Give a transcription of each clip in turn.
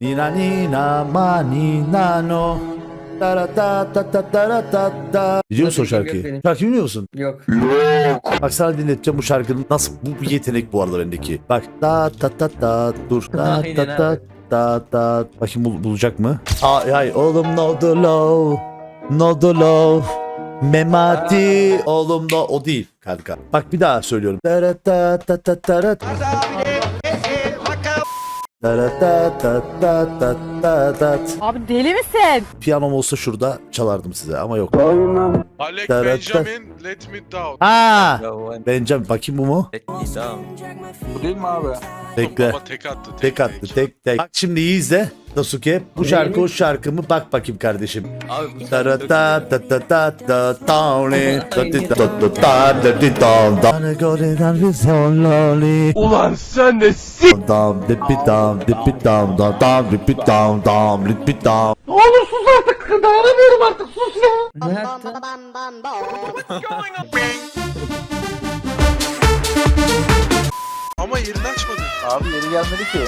Nina nina mani nano. Tara ta ta ta tara ta ta. Biliyor musun o yok şarkıyı? Şarkıyı biliyor musun? Yok. Bak sana dinleteceğim bu şarkının nasıl bu bir yetenek bu arada bendeki. Bak ta ta ta ta dur ta ta ta ta ta bakayım bul- bulacak mı? Ay ay oğlum no the low no the low Memati oğlum da o değil kanka. Bak bir daha söylüyorum. Tara ta ta ta tara ta. Abi deli misin? Piyanom olsa şurada çalardım size ama yok. Alec Tara- Benjamin Let Me Down. Ha! Benjamin bakayım bu mu? let me down. Bu değil mi abi? Bekle. Baba tek attı. Tek attı tek tek. Bak şimdi iyi izle. Sasuke bu şarkı o şarkı mı? Bak bakayım kardeşim. Ne. Ulan sen de s*** Dam dipi dam dipi dam dam dam dipi dam dam dipi dam. Ne yaptı? Ama yerini açmadı. Abi yeri gelmedi ki.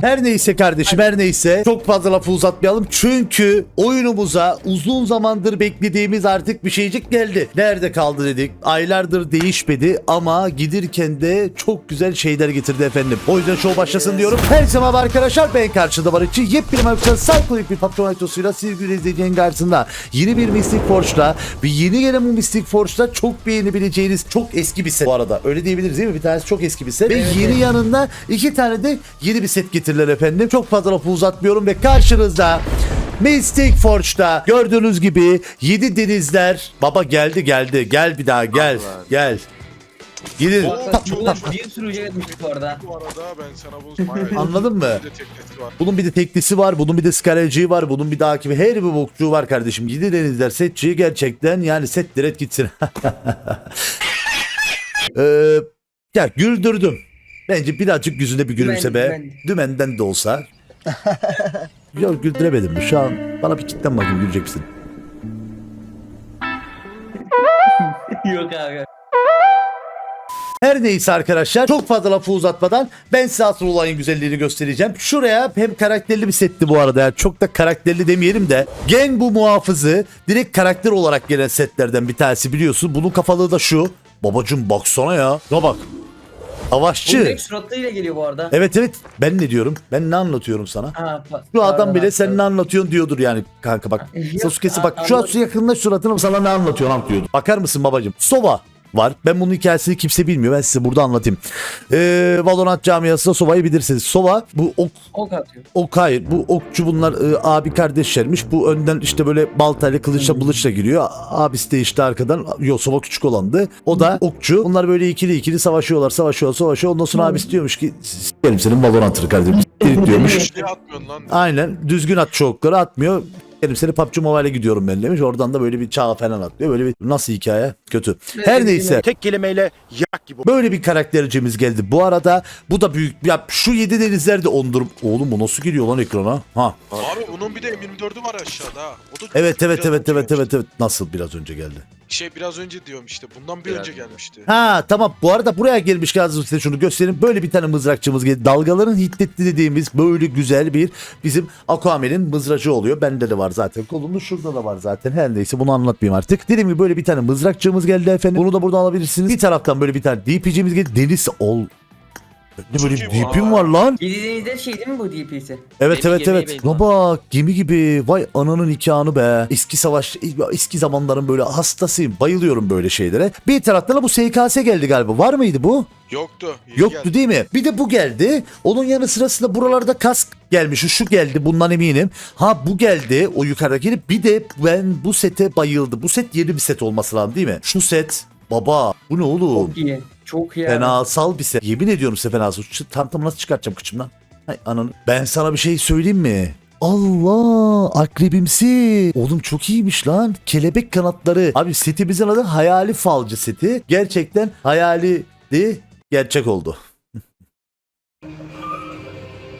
Her neyse kardeşim her neyse çok fazla lafı uzatmayalım çünkü oyunumuza uzun zamandır beklediğimiz artık bir şeycik geldi. Nerede kaldı dedik aylardır değişmedi ama gidirken de çok güzel şeyler getirdi efendim. O yüzden show başlasın diyorum. Her zaman arkadaşlar ben karşıda var için yepyeni mevcut saykolik bir patron aktosuyla sevgili izleyeceğin karşısında yeni bir Mystic Forge'la ve yeni gelen bu Mystic Forge'da çok beğenebileceğiniz çok eski bir set bu arada. Öyle diyebiliriz değil mi? Bir tanesi çok eski bir set. Ve yeni yanında iki tane de yeni bir set getirdiler efendim. Çok fazla lafı uzatmıyorum ve karşınızda Mystic Forge'da gördüğünüz gibi 7 denizler. Baba geldi geldi. Gel bir daha gel. Gel. Gidin. Oo, bir sürü ücret etmiştik bu arada. Bu arada ben sana bunu Anladın mı? Bir de teknesi var. Bunun bir de teklisi var, bunun bir de skareciği var, bunun bir daha gibi her bir bokçuğu var kardeşim. 7 denizler setçiyi gerçekten yani set direkt gitsin. ee, ya güldürdüm. Bence birazcık yüzünde bir gülümse be. Dümen, Dümenden de olsa. Yok güldüremedim mi? Şu an bana bir kitten bakayım gülecek misin? Yok abi. Her neyse arkadaşlar çok fazla lafı uzatmadan ben size asıl olayın güzelliğini göstereceğim. Şuraya hem karakterli bir setti bu arada yani çok da karakterli demeyelim de Gen bu muhafızı direkt karakter olarak gelen setlerden bir tanesi biliyorsun. Bunun kafalığı da şu. Babacım baksana ya. Ne bak. Bu Savaşçı. direkt suratlarıyla geliyor bu arada. Evet evet ben ne diyorum? Ben ne anlatıyorum sana? Ha, pa- Şu adam bile abi, sen ne anlatıyorsun diyordur yani kanka bak. Yok, Sasuke'si bak şu an anladım. su yakında suratına sana ne anlatıyorsun lan diyordu. Bakar mısın babacım? Sova var. Ben bunun hikayesini kimse bilmiyor. Ben size burada anlatayım. Ee, Valorant camiasında Sova'yı bilirsiniz. Sova bu ok, Ok atıyor. ok hayır. Bu okçu bunlar e, abi kardeşlermiş. Bu önden işte böyle baltayla kılıçla bılıçla giriyor. Abisi de işte arkadan. Yo Sova küçük olandı. O da okçu. Bunlar böyle ikili ikili savaşıyorlar. Savaşıyor savaşıyor. Ondan sonra abisi diyormuş ki "Sikerim senin Valorant'ını kardeşim. S**erim" diyormuş. Bir şey atmıyorsun lan. Aynen düzgün at çokları atmıyor. Benim seni PUBG Mobile'e gidiyorum ben demiş. Oradan da böyle bir çağ falan atlıyor. Böyle bir nasıl hikaye? Kötü. Her neyse. Tek kelimeyle yak gibi. Böyle bir karaktercimiz geldi. Bu arada bu da büyük. Ya şu yedi denizler de ondur. Oğlum bu nasıl geliyor lan ekrana? Ha. Abi bunun bir de M24'ü var aşağıda. O da Evet evet evet evet evet evet. Nasıl biraz önce geldi? Şey biraz önce diyorum işte. Bundan bir Biraz önce önce. gelmişti. Ha tamam bu arada buraya gelmiş lazım size şunu göstereyim. Böyle bir tane mızrakçımız geldi. Dalgaların hiddetli dediğimiz böyle güzel bir bizim Aquaman'in mızracı oluyor. Bende de var zaten. Kolumda şurada da var zaten. Her neyse bunu anlatmayayım artık. Dediğim gibi böyle bir tane mızrakçımız geldi efendim. Bunu da buradan alabilirsiniz. Bir taraftan böyle bir tane DP'cimiz geldi. Deniz ol. Ne böyle DP'm var lan. Yediğinizde şey değil mi bu DP'si? Evet Gemi, evet gemiye evet. benziyor. Ne bak gemi gibi. Vay ananın nikahını be. Eski savaş, eski zamanların böyle hastasıyım. Bayılıyorum böyle şeylere. Bir taraftan da bu SKS geldi galiba. Var mıydı bu? Yoktu. yeni Yoktu geldi. değil mi? Bir de bu geldi. Onun yanı sırasında buralarda kask gelmiş. Şu geldi bundan eminim. Ha bu geldi o yukarıdaki. Bir de ben bu sete bayıldım. Bu set yeni bir set olması lazım değil mi? Şu set. Baba bu ne oğlum? Çok iyi. Çok iyi. Fenasal bir set. Yemin ediyorum size fenasal. Şu tam nasıl çıkartacağım kıçımdan? Hay ananı. Ben sana bir şey söyleyeyim mi? Allah akrebimsi. Oğlum çok iyiymiş lan. Kelebek kanatları. Abi setimizin adı hayali falcı seti. Gerçekten hayaliydi. Gerçek oldu.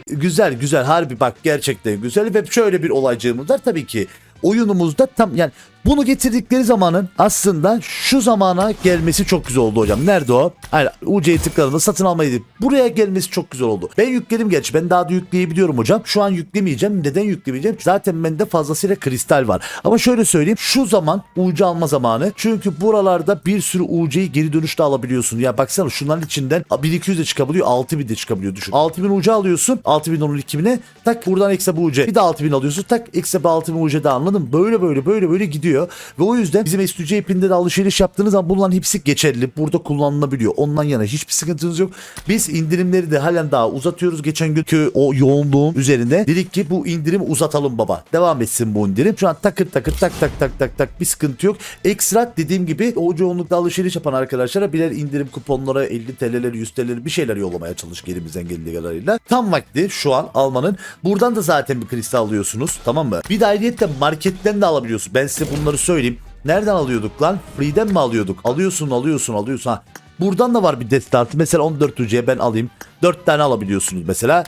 güzel güzel harbi bak gerçekten güzel ve şöyle bir olaycığımız var tabii ki oyunumuzda tam yani Bunu getirdikleri zamanın aslında şu zamana gelmesi çok güzel oldu hocam. Nerede o? Hayır UC'yi tıkladığımda satın almayı buraya gelmesi çok güzel oldu. Ben yükledim gerçi. Ben daha da yükleyebiliyorum hocam. Şu an yüklemeyeceğim. Neden yüklemeyeceğim? Zaten bende fazlasıyla kristal var. Ama şöyle söyleyeyim. Şu zaman UC alma zamanı. Çünkü buralarda bir sürü UC'yi geri dönüşte alabiliyorsun. Ya baksana şunların içinden 1200 de çıkabiliyor. 6000 de çıkabiliyor düşün. 6000 UC alıyorsun. 6000 onun 2000'e tak buradan ekse bu UC. Bir de 6000 alıyorsun. Tak ekse 6000 UC daha anladın? Böyle böyle böyle böyle gidiyor. Ve o yüzden bizim S2C ipinde de alışveriş yaptığınız zaman bunların hepsi geçerli. Burada kullanılabiliyor. Ondan yana hiçbir sıkıntınız yok. Biz indirimleri de halen daha uzatıyoruz. Geçen günkü o yoğunluğun üzerinde dedik ki bu indirimi uzatalım baba. Devam etsin bu indirim. Şu an takır takır tak tak tak tak tak bir sıkıntı yok. Ekstra dediğim gibi o yoğunlukta alışveriş yapan arkadaşlara birer indirim kuponları 50 TL'leri 100 TL'leri bir şeyler yollamaya çalış elimizden geldiği kadarıyla. Tam vakti şu an almanın. Buradan da zaten bir kristal alıyorsunuz tamam mı? Bir de ayrıyetten marketten de alabiliyorsun. Ben size bunları söyleyeyim. Nereden alıyorduk lan? Free'den mi alıyorduk? Alıyorsun alıyorsun alıyorsun. Ha. Buradan da var bir destansı. Mesela 14 UC'ye ben alayım. 4 tane alabiliyorsunuz mesela.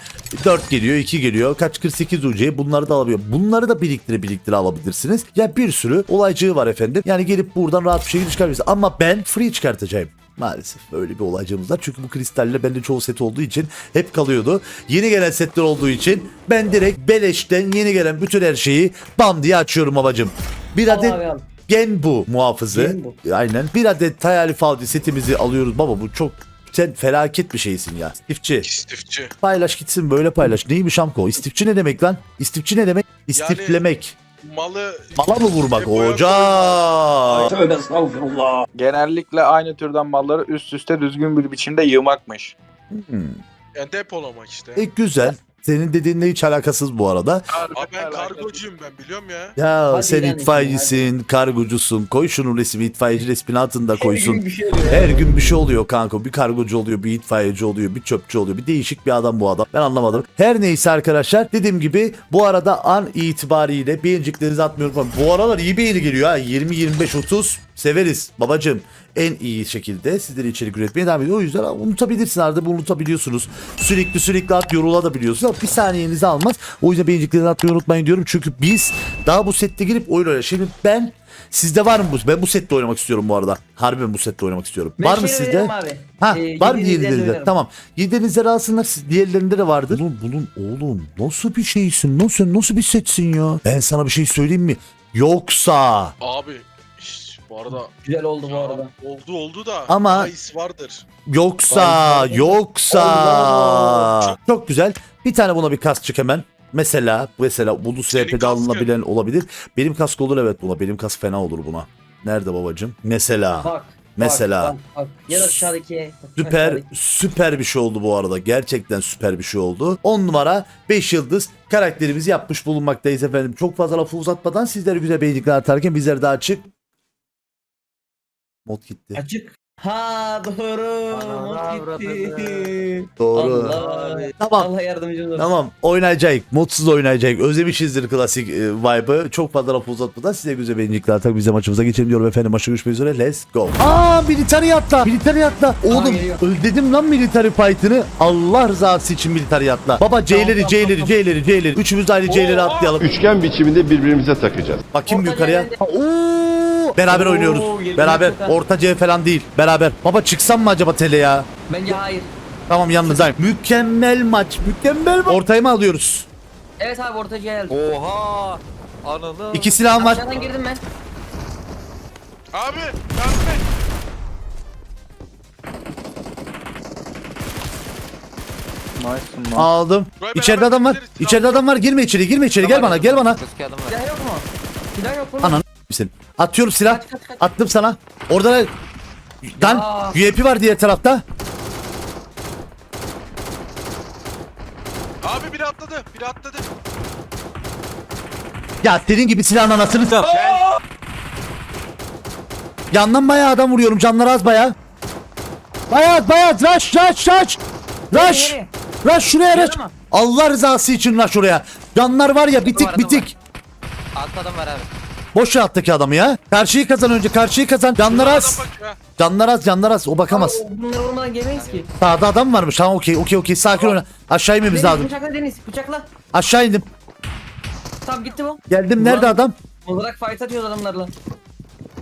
4 geliyor 2 geliyor. Kaç 48 UC'ye bunları da alabiliyor. Bunları da biriktire biriktire alabilirsiniz. Ya bir sürü olaycığı var efendim. Yani gelip buradan rahat bir şekilde çıkarabilirsiniz. Ama ben free çıkartacağım. Maalesef böyle bir olaycığımız var. Çünkü bu kristalle bende çoğu set olduğu için hep kalıyordu. Yeni gelen setler olduğu için ben direkt beleşten yeni gelen bütün her şeyi bam diye açıyorum babacım. Bir adet abi al. Genbu muhafızı. Genbu. Aynen. Bir adet Tayali Faldi setimizi alıyoruz. Baba bu çok sen felaket bir şeysin ya. İstifçi. İstifçi. Paylaş gitsin böyle paylaş. Neymiş Amko? İstifçi ne demek lan? İstifçi ne demek? İstiflemek. Malı Mala mı vurmak? Depoya Hoca. Genellikle aynı türden malları üst üste düzgün bir biçimde yığmakmış. Hmm. yani depolamak işte. E, güzel. Senin dediğinle hiç alakasız bu arada. Abi ben kargocuyum ben biliyorum ya. Ya Hadi sen yani, itfaiyecisin, kargocusun. Koy şunun resmi itfaiyeci resmini altında koysun. Her gün bir şey oluyor. Her gün bir şey oluyor kanka. Bir kargocu oluyor, bir itfaiyeci oluyor, bir çöpçü oluyor. Bir değişik bir adam bu adam. Ben anlamadım. Her neyse arkadaşlar. Dediğim gibi bu arada an itibariyle beğeniciklerinizi atmıyorum. Bu aralar iyi beğeni geliyor ha. 20, 25, 30 severiz babacım. En iyi şekilde sizlere içerik üretmeye devam ediyor. O yüzden unutabilirsin arada bunu unutabiliyorsunuz. Sürekli sürekli at yorulabiliyorsunuz ama bir saniyenizi almaz. O yüzden beğeniciklerinizi atmayı unutmayın diyorum. Çünkü biz daha bu sette girip oyun oynuyoruz. Şimdi ben Sizde var mı bu? Ben bu sette oynamak istiyorum bu arada. Harbi ben bu sette oynamak istiyorum. Ben var mı sizde? abi. Ha Ee, var mı oynarım. Tamam. Yediğinizde alsınlar. siz- Diğerlerinde de vardır. Oğlum bunun oğlum nasıl bir şeysin? Nasıl nasıl bir setsin ya? Ben sana bir şey söyleyeyim mi? Yoksa Abi bu arada Güzel oldu bu arada. oldu oldu da Ama- iyisi vardır. yoksa Vay be. yoksa Allah. çok güzel. Bir tane buna bir kask çık hemen. Mesela mesela bunu Senin SP'de kaskın. alınabilen olabilir. Benim kask olur evet buna. Benim kask fena olur buna. Nerede babacım? Mesela. Bak. Mesela. Bak, bak, bak. Ya da aşağıdaki. Süper aşağıdaki. süper bir şey oldu bu arada. Gerçekten süper bir şey oldu. 10 numara 5 yıldız karakterimizi yapmış bulunmaktayız efendim. Çok fazla lafı uzatmadan sizlere güzel beğenicikler atarken bizler daha açık. Mod gitti. Açık. Ha doğru. Mod gitti. Doğru. Allah. Tamam. Allah yardımcımız olsun. Tamam oynayacak. Modsuz oynayacak. Özlemişizdir klasik e, vibe'ı. Çok fazla lafı uzatmadan size güzel beğenicikler atar. Bize maçımıza geçelim diyorum efendim. Maçı görüşmek üzere. Let's go. Aa military atla. Military atla. Oğlum geliyor. lan military fight'ını. Allah rızası için military atla. Baba C'leri tamam, C'leri. C'leri C'leri. Üçümüz aynı C'leri atlayalım. Üçgen biçiminde birbirimize takacağız. Bakayım Orta yukarıya. Oo! Beraber Oo, oynuyoruz. Beraber. ha. Orta C falan değil. Beraber. Baba çıksam mı acaba tele ya? Bence hayır. Tamam yanınızdayım. Mükemmel maç. Mükemmel maç. Ortayı mı alıyoruz? Evet abi ortacıya geldi. Oha! Ananı. İki silahım var. Aşağıdan girdim ben. Abi yardım et. Lan. Aldım. Buraya İçeride beraber adam var. gideriz. İçeride adam var. Girme içeri. Girme içeri. Gel bana. Gel bana. Silah yok mu? Silah yok mu? Ananı misin? Atıyorum silah. Kaç, kaç, kaç. Attım sana. Orada da Dan. UAP var diğer tarafta. Abi biri atladı. Biri atladı. Ya senin gibi silahın anasını s- Yandan bayağı adam vuruyorum. Canlar az bayağı. Bayağı bayağı rush rush rush. Rush. Rush şuraya rush. Allah rızası için rush şuraya. Canlar var ya bitik bitik. Altta adam var abi. Boş ver alttaki adamı ya. Karşıyı kazan önce karşıyı kazan. Canlar az. Canlar az canlar az. O bakamaz. Bunları vurmadan gelmeyiz ki. Sağda adam varmış. Tamam okey okey okey. Sakin oyna. Aşağı inmemiz Deniz lazım. bıçakla Deniz bıçakla. Aşağı indim. Tamam gitti bu. Geldim. Nerede Ulan. adam? Olarak fight atıyoruz adamlarla.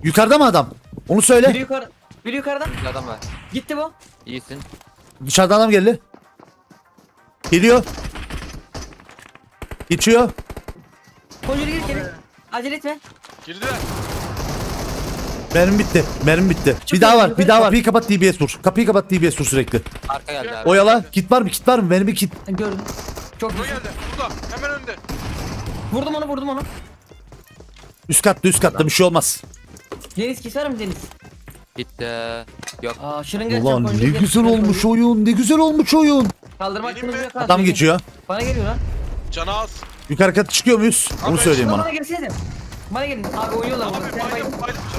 Yukarıda mı adam? Onu söyle. Biri yukarı. Biri yukarıda. Bir adam var. Gitti bu. İyisin. Dışarıdan adam geldi. Geliyor. Geçiyor. Koncuru gir geri. Acele etme. Girdiler. Mermi bitti. Mermi bitti. Çok bir daha var. Bir daha var. Kapıyı kapat DBS vur. Kapıyı kapat DBS vur sürekli. Arka geldi abi. Oyala. Kit var mı? Kit var mı? Mermi kit. Gördüm. Çok O iyi. geldi. Burada. Hemen önde. Vurdum onu vurdum onu. Üst katta üst katta bir şey olmaz. Deniz keser mi Deniz? Gitti. Yok. Aa şırınga Ulan ne koncuru güzel olmuş oyun. Ne güzel olmuş oyun. Kaldırmak Benim mi? yok. Adam geçiyor. Bana geliyor lan. Cana az. Yukarı kata çıkıyor muyuz? Onu Abi, söyleyeyim Bana bana. gelsene. Bana gelin. Abi oynuyorlar burada. Sen baydım.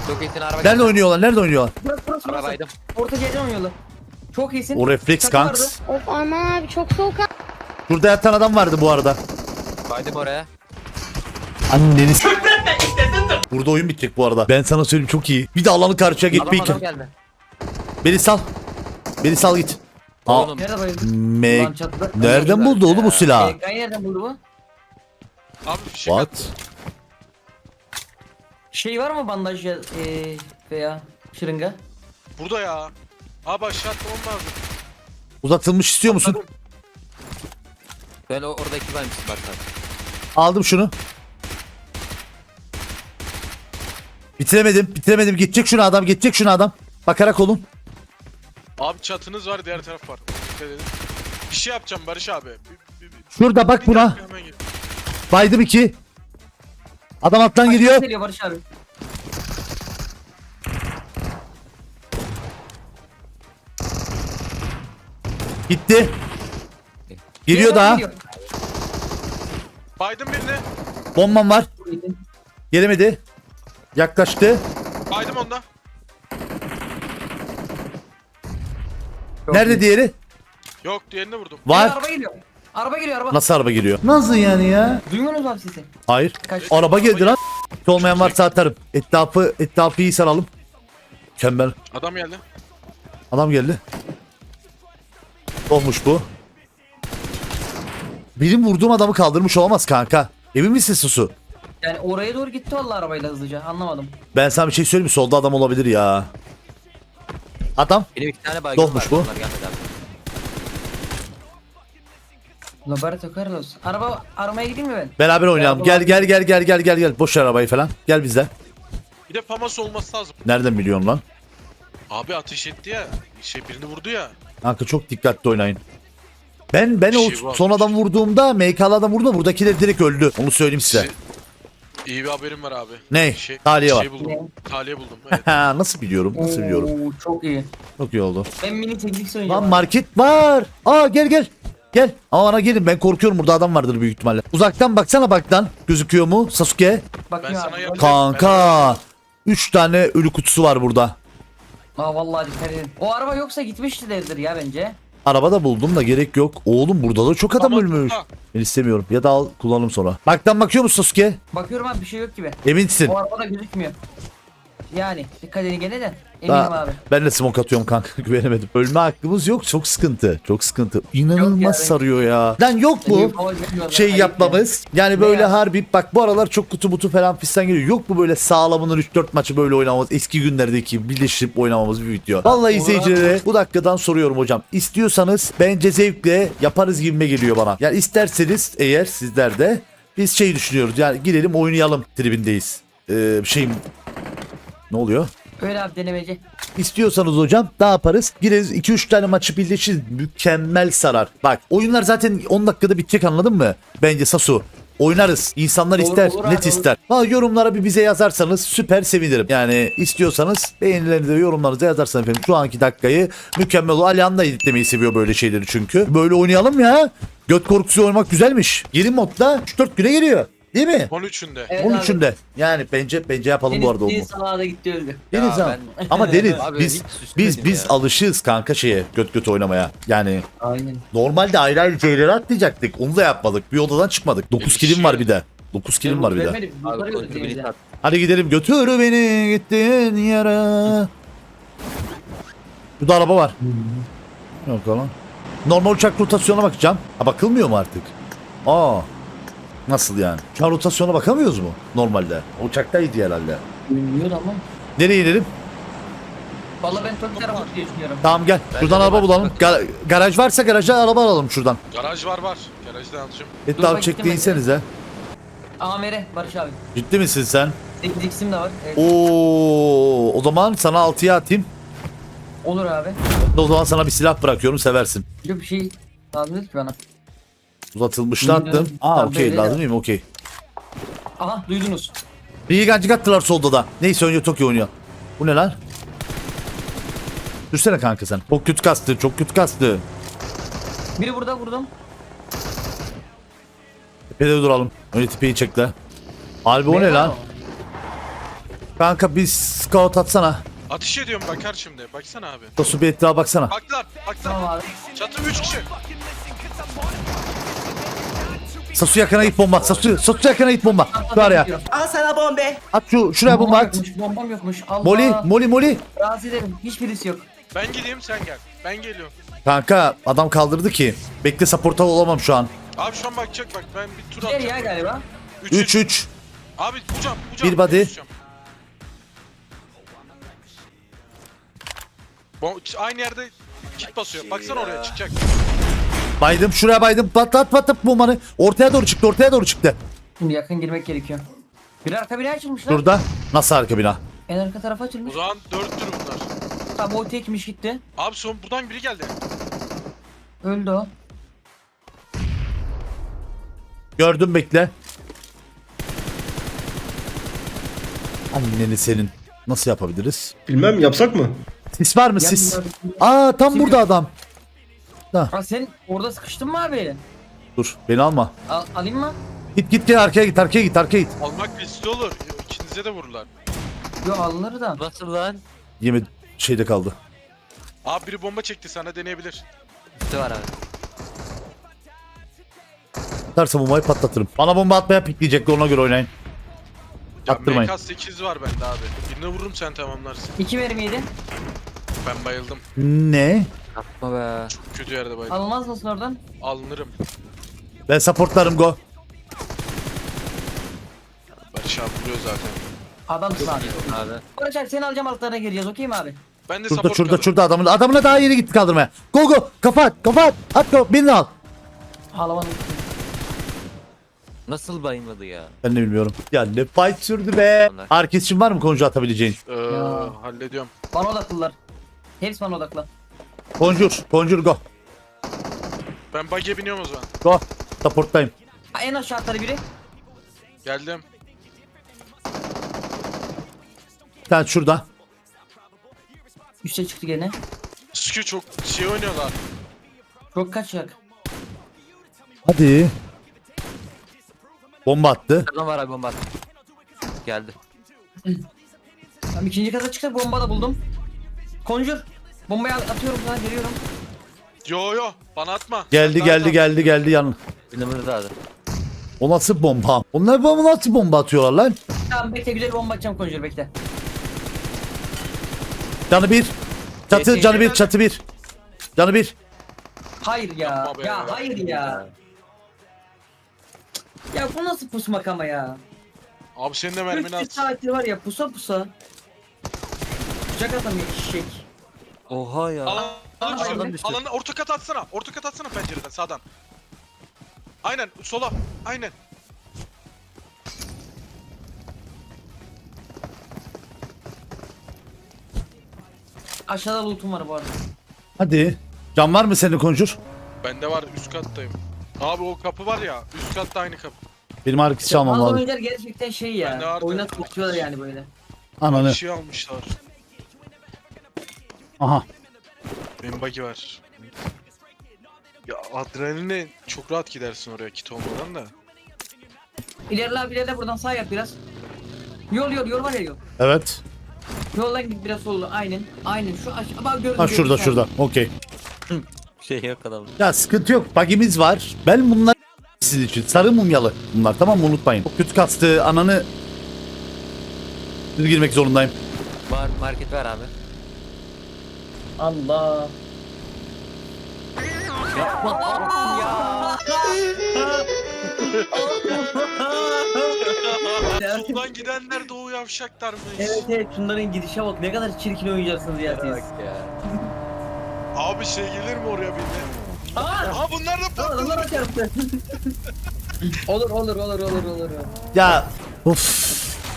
Çok iyisin araba Nerede geldi. oynuyorlar? Nerede oynuyorlar? Burası burası. Orta C'den oynuyorlar. Çok iyisin. O refleks vardı. kanks. Of aman abi çok soğuk. Şurada yatan adam vardı bu arada. Baydım oraya. Anneniz. Burada oyun bitecek bu arada. Ben sana söyleyeyim çok iyi. Bir de alanı karşıya Adam gitmeyi. adam geldi. Beni sal. Beni sal git. Aa, Oğlum. Nerede bayıldın? me- Ulan çatıda. Nereden buldu oğlum bu silahı? Ekranı nereden buldu bu? Abi fişek What? attı. Şey var mı bandaj ya, eee, veya şırınga? Burada ya. Abi aşağı atmam lazım. Uzatılmış istiyor musun? Ben o, oradaki benmişim bak sen. Aldım şunu. Bitiremedim. Bitiremedim. Geçecek şunu adam. Geçecek şunu adam. Bakarak olun. Abi çatınız var diğer taraf var. Dikkat edin. Bir şey yapacağım Barış abi. Bir, bir, bir, Şurada bak bir buna. dakika hemen gel. Baydım iki. Adam alttan geliyor. Geliyor Barış abi. Gitti. Geliyor daha. geliyor. Baydım birini. Bombam var. Gelemedi. Yaklaştı. Baydım onda. Çok Nerede iyi. diğeri? Yok diğerini vurdum. Var. Araba geliyor. Araba geliyor araba. Nasıl araba geliyor? Nasıl yani ya? Duymuyorsunuz abi sesi. Hayır. Kaç. Araba geldi lan. Olmayan varsa atarım. Etrafı, etrafı iyi saralım. Mükemmel. Adam geldi. Adam geldi. Olmuş bu. Benim vurduğum adamı kaldırmış olamaz kanka. Emin misin Susu? Yani oraya doğru gitti vallahi arabayla hızlıca. Anlamadım. Ben sana bir şey söyleyeyim mi? Solda adam olabilir ya. Adam. Benim iki tane baygın Dolmuş var. bu. Onlar gelmedi Roberto Carlos. Araba aramaya gideyim mi ben? Beraber oynayalım. Gel gel gel gel gel gel gel. Boş ver arabayı falan. Gel bizden. Bir de famas olması lazım. Nereden biliyorsun lan? Abi ateş etti ya. Şey birini vurdu ya. Kanka çok dikkatli oynayın. Ben ben o Bir şey var. son adam vurduğumda MK'lı adam vurdu buradakiler direkt öldü. Onu söyleyeyim size. Size- İyi bir haberim var abi. Ne? Şey, Taliye var. Şey buldum. Taliye buldum. Evet. Ha nasıl biliyorum? Nasıl biliyorum? Oo, çok iyi. Çok iyi oldu. Ben mini teknik oynayacağım. Lan market var. Aa gel gel. Gel. Ama bana gelin ben korkuyorum burada adam vardır büyük ihtimalle. Uzaktan baksana bak lan. Gözüküyor mu Sasuke? Bakıyor Ben abi. sana yapacağım. Kanka. 3 tane ölü kutusu var burada. Aa vallahi dikkat edin. O araba yoksa gitmişti derdir ya bence. Araba da buldum da gerek yok. Oğlum burada da çok adam Ama- ölmüş. Ha. Ben istemiyorum. Ya da al kullanalım sonra. Baktan bakıyor musun Sasuke? Bakıyorum abi bir şey yok gibi. Eminsin. O arabada gözükmüyor. Yani dikkat edin gene de. Eminim Daha- abi. ben de smoke atıyorum kanka güvenemedim. Ölme hakkımız yok çok sıkıntı. Çok sıkıntı. İnanılmaz Yok yani. sarıyor ya. Lan yok mu? Şey ayıp yapmamız. Yani böyle ya? harbi bak bu aralar çok kutu butu falan fistan geliyor. Yok mu böyle sağlamının 3-4 maçı böyle oynamamız eski günlerdeki birleşip oynamamız bir video. Vallahi izleyicilere bu dakikadan soruyorum hocam. İstiyorsanız bence zevkle yaparız gibime geliyor bana. Yani isterseniz eğer sizler de biz şey düşünüyoruz yani girelim oynayalım tribindeyiz. Ee, şeyim ne oluyor? Öyle abi denemeci. İstiyorsanız hocam ne yaparız? Gireriz 2-3 tane maçı birleşiriz. Mükemmel sarar. Bak oyunlar zaten 10 dakikada bitecek anladın mı? Bence Sasu. Oynarız. İnsanlar Olur, ister. olur net abi, ister. Ha, yorumlara bir bize yazarsanız süper sevinirim. Yani istiyorsanız beğenilerinizi ve yorumlarınızı yazarsanız efendim şu anki dakikayı mükemmel olur. Alihan da editlemeyi seviyor böyle şeyleri çünkü. Böyle oynayalım ya. Göt korkusu oynamak güzelmiş. Yeni modda 3-4 güne geliyor. Değil mi? 13'ünde. Evet Onun abi. için de. Yani bence bence yapalım bu arada Deniz, onu. Deniz salağa da gitti öldü. Deniz Ya ha. ben- Ama Deniz Abi biz hiç biz biz ya. alışığız kanka şeye göt göt oynamaya. Yani Aynen. normalde ayrı ayrı şeyleri atlayacaktık. Onu da yapmadık. Bir odadan çıkmadık. 9 Bir kilim şey var bir de. 9 kilim var bir de. Abi yukarı kontrolü götürdü Deniz'e. tat. Hadi gidelim götür beni gittiğin yere. Burada araba var. Yok lan. Normal uçak rotasyona bakacağım. Ha bakılmıyor mu artık? Aa. Nasıl yani? Şu an rotasyona bakamıyoruz mu normalde? Uçaktaydı herhalde. Bilmiyor ama. Nereye inelim? Valla ben çok tarafı diye düşünüyorum. Tamam gel. Bence Şuradan de araba var. bulalım. Ga- garaj varsa garaja araba alalım şuradan. Garaj var var. Garajdan alacağım. Et Dur abi bak, çek gittim ben. Amere Barış abi. Ciddi misin sen? 8 x'im de var. Evet. Oo, o zaman sana 6'ya atayım. Olur abi. O zaman sana bir silah bırakıyorum seversin. Yok bir şey lazım değil ki bana. Uzatılmışlı attım. Bilmiyorum. Aa Tamam, okey lazım de. değil mi? Okey. Aha duydunuz. Bir gancık attılar solda da. Neyse önce Tokyo oynuyor. Bu ne lan? Düşsene kanka sen. Çok kötü kastı. Çok kötü kastı. Biri burada vurdum. Tepede duralım. Önce tipeyi çekle. Harbi o ne Beyler lan? o. Kanka bir scout atsana. Atış ediyorum bakar şimdi. Baksana abi. Tosu bir etrafa baksana. Baklar. Tamam Baklar. abi. Çatı 3 kişi. Sasu yakına git bomba. Sasu, Sasu yakına git bomba. Şu araya. Al sana bombe. At şu, şuraya bomba at. yokmuş, bombam yokmuş. Allah. Moli, moli, moli. Razı ederim. Hiçbirisi yok. Ben gideyim sen gel. Ben geliyorum. Kanka adam kaldırdı ki. Bekle supporta olamam şu an. Abi şu an bakacak bak ben bir tur atacağım. ya galiba. 3 3 3. Abi bu cam bu cam. Bir body. Bom- aynı yerde kit basıyor. Baksana oraya çıkacak. Baydım şuraya baydım. Patlat patlat bombanı. Ortaya doğru çıktı. Ortaya doğru çıktı. Şimdi yakın girmek gerekiyor. Bir arka bina açılmış lan. Şurada. Nasıl arka bina? En arka tarafa O açılmış. zaman 4 tur bunlar. Tamam o tekmiş gitti. Abi son buradan biri geldi. Öldü o. Gördüm bekle. Anneni senin. Nasıl yapabiliriz? Bilmem yapsak mı? Sis var mı sis? Aa tam burada adam. Aa, sen orada sıkıştın mı abi? Dur beni alma. Al, alayım mı? Git git git arkaya git arkaya git arkaya git. Almak riskli olur. İkinize de vururlar. Yo alınır da. Nasıl lan? Yeme şeyde kaldı. Abi biri bomba çekti sana deneyebilir. Üstü var abi. Atarsa bombayı patlatırım. Bana bomba atmaya pikleyecekti ona göre oynayın. Ya Attırmayın. MK8 var bende abi. Birine vururum sen tamamlarsın. İki mermiydi. Ben bayıldım. Ne? Yapma be. Kötü yerde bayıldım. Alınmaz mısın oradan? Alınırım. Ben supportlarım go. Barış abi zaten. Adamsın abi. Abi. Barış abi seni alacağım altlarına gireceğiz okey mi abi? Ben de Şurada support şurada kalırım. şurada adamın adamına daha yeni gitti kaldırmaya. Go go kafa at kafa at. Go birini al. Ağlamanın. Nasıl bayılmadı ya? Ben de bilmiyorum. Ya ne fight sürdü be. Arkadaşın var mı koncu atabileceğin? Ee, Ya. hallediyorum. Bana odaklılar. Hepsi bana odaklı. Koncur. Koncur go. Ben bug'e biniyorum o zaman. Go. Supporttayım. Ha, en aşağı atları biri. Geldim. Bir tane şurada. Üste çıktı gene. Sıkı çok şey oynuyorlar. Çok kaçacak. Hadi. Bomba attı. Adam var abi bomba. attı. Geldi. Tamam ikinci kata çıktı bomba da buldum. Conjure. Bombayı at- atıyorum sana geliyorum. Yo yo bana atma. Geldi geldi geldi geldi yan. Bilmemiz abi. O nasıl bomba? Onlar bomba nasıl bomba atıyorlar lan? Tamam bekle güzel bir bomba atacağım Conjure bekle. Canı bir. Çatı Geçti. canı bir çatı bir. Canı bir. Hayır ya. Yapma be. Ya hayır ya. Ya bu nasıl pusmak ama ya. Abi senin de 3 mermini bir at. saati var ya pusa pusa. Kucak atamıyor eşek. Oha ya. Alan, alan, Alan düşüyor. düşüyor. Alanı orta kat atsana. Orta kat atsana pencereden sağdan. Aynen sola. Aynen. Aşağıda loot'um var bu arada. Hadi. Can var mı senin konjur? Bende var üst kattayım. Abi o kapı var ya üst katta aynı kapı. Benim arkası çalmam Bazı lazım. oyuncular gerçekten şey Ben de ya. vardı. Oyuna tutuyorlar yani böyle. Ananı. Bir şey almışlar. Aha. Benim bug'i var. Ya adrenaline çok rahat gidersin oraya kit olmadan da. İlerle abi ilerle buradan sağ yap biraz. Yol yol yol var ya yol. Evet. Yoldan git biraz solda aynen. Aynen şu aş bak gördüm. Ha gördüm şurada şu an. şurada. Okey. Şey yok adam. Ya sıkıntı yok. Bagimiz var. Ben bunlar sizin için. Sarı mumyalı bunlar tamam mı unutmayın. Çok kötü kastı. Ananı Düz girmek zorundayım. Var market var abi. Allah. Yapma ya. Soldan gidenler doğu yavşaklarmış. Evet evet şunların gidişe bak ne kadar çirkin oyuncaksınız ya siz. Abi şey gelir mi oraya bindi? Aa! Aha bunlar da Aa, patladı. Adamlar çarptı. olur olur olur olur olur. Ya of.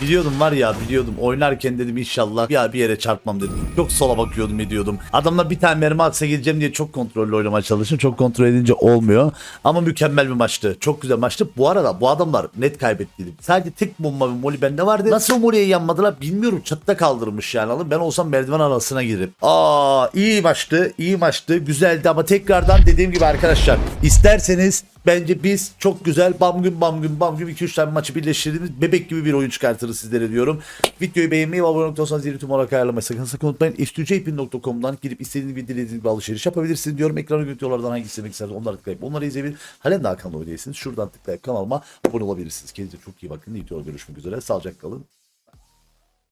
Biliyordum var ya biliyordum oynarken dedim inşallah ya bir yere çarpmam dedim. Çok sola bakıyordum ediyordum. Adamlar bir tane mermi atsa gideceğim diye çok kontrollü oynamaya çalıştım. Çok kontrol edince olmuyor. Ama mükemmel bir maçtı. Çok güzel maçtı. Bu arada bu adamlar net kaybettiydim. Sadece tek bomba ve moli bende vardı. Nasıl moliye yanmadılar bilmiyorum. Çatıda kaldırmış yani. Anladın? Ben olsam merdiven arasına girerim. Aa iyi maçtı. iyi maçtı. Güzeldi ama tekrardan dediğim gibi arkadaşlar isterseniz Bence biz çok güzel bam gün bam gün bam gün 2-3 tane maçı birleştirdiğimiz bebek gibi bir oyun çıkartırız sizlere diyorum. Videoyu beğenmeyi ve abone olursanız zili tüm olarak ayarlamayı sakın sakın unutmayın. f2jpin.com'dan gidip istediğiniz bir dilediğiniz bir alışveriş yapabilirsiniz diyorum. Ekranı görüntülerden hangi istemek isterseniz onları tıklayıp onları izleyebilir. Halen daha kanalı oynayabilirsiniz. Şuradan tıklayıp kanalıma abone olabilirsiniz. Kendinize çok iyi bakın. İyi görüşmek üzere. Sağlıcakla kalın.